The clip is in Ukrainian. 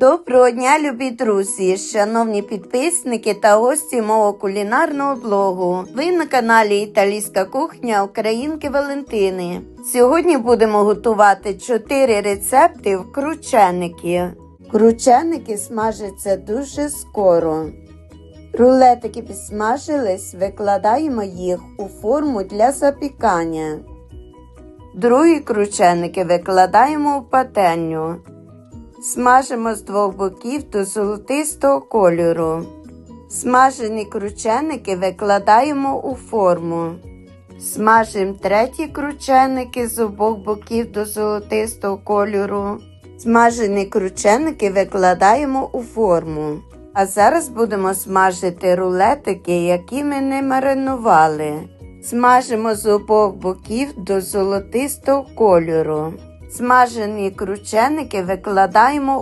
Доброго дня, любі друзі, шановні підписники та гості мого кулінарного блогу. Ви на каналі Італійська кухня Українки Валентини. Сьогодні будемо готувати 4 рецепти в крученики. Крученики смажаться дуже скоро. Рулетики підсмажились, викладаємо їх у форму для запікання. Другі крученики викладаємо у пательню. Смажимо з двох боків до золотистого кольору. Смажені крученики викладаємо у форму. Смажимо треті крученики з обох боків до золотистого кольору. Смажені крученики викладаємо у форму. А зараз будемо смажити рулетики, які ми не маринували. Смажимо з обох боків до золотистого кольору. Смажені крученики викладаємо